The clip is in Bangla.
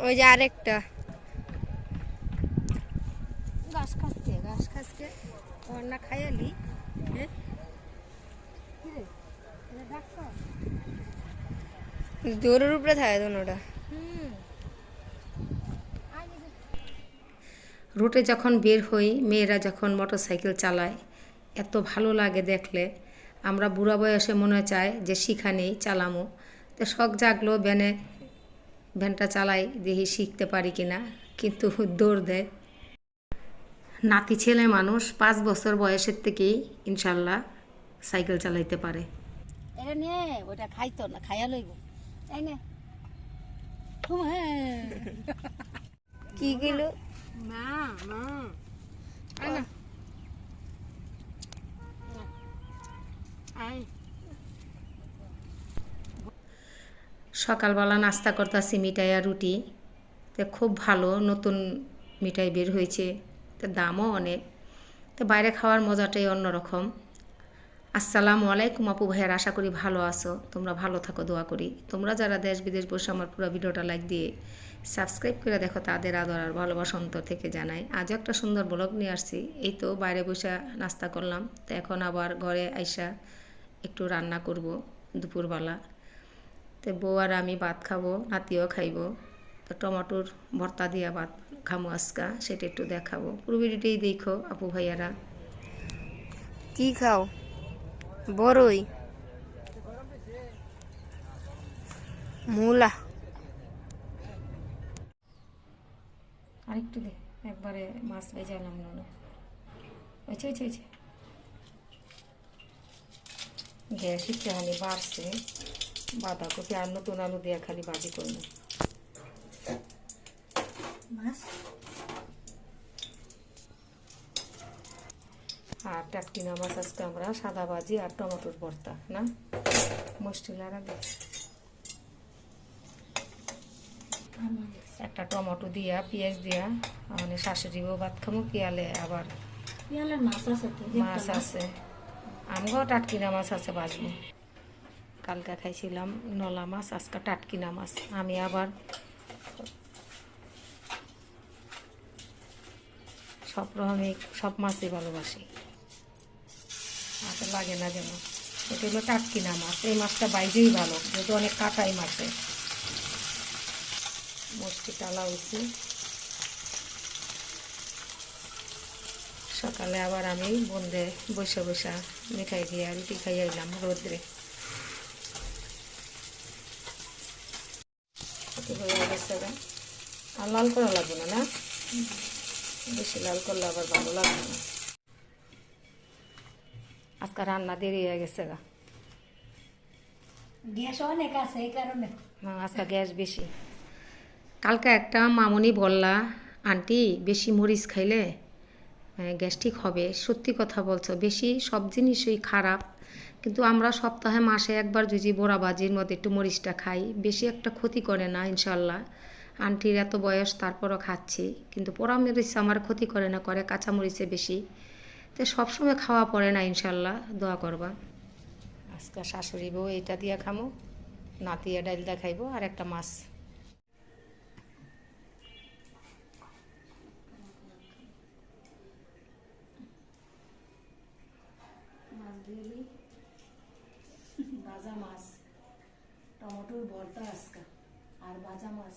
ওই যে আরেকটা। ঘাস খাচ্ছে ঘাস খাচ্ছে। ওর না খাইয়ালি হ্যাঁ জোরের উপরে থাকে দোনোটা হুম। রুটে যখন বের হই মেয়েরা যখন মোটরসাইকেল চালায় এত ভালো লাগে দেখলে। আমরা বুড়া বয়সে মনে চায় যে শিখা নেই চালামো। তো শখ জাগলো ভ্যানে ভ্যানটা চালাই দেখি শিখতে পারি কিনা। কিন্তু দৌড় দেয়। নাতি ছেলে মানুষ পাঁচ বছর বয়সের থেকেই ইনশাল্লাহ সাইকেল চালাইতে পারে। এটা নিয়ে ওটা খাইতো না খাইয়া লইব। তাই না। কি কিলো মা মা। আয় না। আয়। সকালবেলা নাস্তা করতেছি, মিঠাই আর রুটি। তো খুব ভালো, নতুন মিঠাই বের হয়েছে। তো দামও অনেক। তো বাইরে খাওয়ার মজাটাই অন্যরকম। আসসালামু আলাইকুম আপু ভাইয়ার, আশা করি ভালো আছো। তোমরা ভালো থাকো, দোয়া করি। তোমরা যারা দেশ বিদেশ বসে আমার পুরো ভিডিওটা লাইক দিয়ে সাবস্ক্রাইব করে দেখো, তাদের আদর আর ভালোবাসা অন্তর থেকে জানাই। আজও একটা সুন্দর ব্লগ নিয়ে আসছি। এই তো বাইরে বসে নাস্তা করলাম। তো এখন আবার ঘরে আইসা একটু রান্না করব দুপুরবেলা। তো বউ আর আমি ভাত খাব নাতিও খাইবো। তো টমাটোর ভর্তা দিয়া ভাত খামো আজকা সেটা একটু দেখাবো। পুরো ভিডিওটাই দেখো আপু ভাইয়ারা। কি খাও? বড়ই মূলা। আরেকটু দে একবারে মাছ ভেজালাম না ওইছে ওইছে। গ্যাস একটুখানি বাড়ছে। বাঁধাকপি আর নতুন আলু দিয়ে খালি ভাজি করব আর টাটকিনা মাছ আজকে আমরা সাদা ভাজি আর টমেটোর ভর্তা না? মুষ্টিলার আগে একটা টমেটো দিয়া পেঁয়াজ দিয়া মানে শাশুড়িও ভাত খামো পিয়ালে আবার মাছ আছে মাছ আছে। আমগো টাটকিনা মাছ আছে বাজবো। কালকে খাইছিলাম নলা মাছ, আজকে টাটকিনা মাছ। আমি আবার সব রকমই, সব মাছই ভালোবাসি। হাতে লাগে না যেন। এটা হলো টাটকিনা মাছ। এই মাছটা বাইরেই ভালো, যেহেতু অনেক কাটাই মাছে। মস্তি টালা উঠছি সকালে আবার আমি বন্ধে বসে বসে মিঠাই দিয়ে রুটি খাই আইলাম রোদ্রে। হয়ে গেছে। আর লাল করা লাগবে না না? বেশি লাল করলে আবার ভালো লাগবে না। আজকে রান্না দেরি হয়ে গেছে গা। গ্যাস অনেক আছে এই কারণে। আজকে গ্যাস বেশি। কালকে একটা মামনি বললা আন্টি বেশি মরিচ খাইলে গ্যাস্ট্রিক হবে। সত্যি কথা বলছো বেশি সব জিনিসই খারাপ। কিন্তু আমরা সপ্তাহে মাসে একবার যদি বোড়া বাজির মধ্যে একটু মরিচটা খাই বেশি একটা ক্ষতি করে না ইনশাল্লাহ আন্টির এত বয়স তারপরও খাচ্ছি। কিন্তু পোড়া মরিচ আমার ক্ষতি করে না করে কাঁচা মরিচে বেশি। তো সবসময় খাওয়া পড়ে না ইনশাল্লাহ দোয়া করবা। আজকে শাশুড়ি বউ এটা দিয়ে খামো নাতিয়া ডাইল দা খাইবো আর একটা মাছ। মাছ দিলি ভাজা মাছ। টমেটোর ভর্তা আজকা। আর ভাজা মাছ।